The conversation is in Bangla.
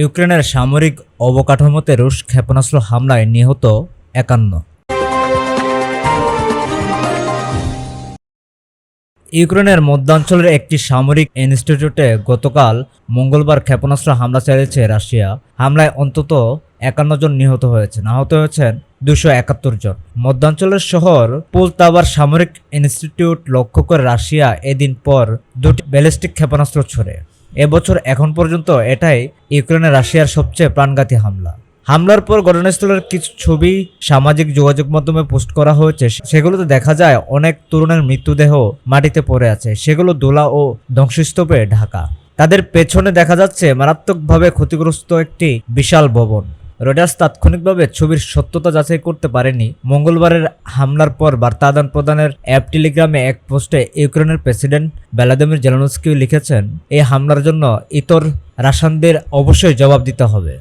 ইউক্রেনের সামরিক অবকাঠামোতে রুশ ক্ষেপণাস্ত্র হামলায় নিহত একান্ন। ইউক্রেনের মধ্যাঞ্চলের একটি সামরিক ইনস্টিটিউটে গতকাল মঙ্গলবার ক্ষেপণাস্ত্র হামলা চালিয়েছে রাশিয়া। হামলায় অন্তত একান্ন জন নিহত হয়েছেন। আহত হয়েছেন দুশো একাত্তর জন। মধ্যাঞ্চলের শহর পুলতাবার সামরিক ইনস্টিটিউট লক্ষ্য করে রাশিয়া এদিন পর দুটি ব্যালিস্টিক ক্ষেপণাস্ত্র ছোড়ে। এবছর এখন পর্যন্ত এটাই ইউক্রেনে রাশিয়ার সবচেয়ে প্রাণঘাতী হামলা। হামলার পর ঘটনাস্থলের কিছু ছবি, সামাজিক যোগাযোগ মাধ্যমে পোস্ট করা হয়েছে। সেগুলোতে দেখা যায় অনেক তরুণের মৃত্যুদেহ মাটিতে পড়ে আছে। সেগুলো দোলা ও ধ্বংসস্তূপে ঢাকা। তাদের পেছনে দেখা যাচ্ছে মারাত্মকভাবে ক্ষতিগ্রস্ত একটি বিশাল ভবন। রয়টার্স তাৎক্ষণিকভাবে ছবির সত্যতা যাচাই করতে পারেনি। মঙ্গলবারের হামলার পর বার্তা আদান প্রদানের অ্যাপ টেলিগ্রামে এক পোস্টে ইউক্রেনের প্রেসিডেন্ট ভ্যালাদিমির জেলানস্কি লিখেছেন এই হামলার জন্য ইতর রাশানদের অবশ্যই জবাব দিতে হবে।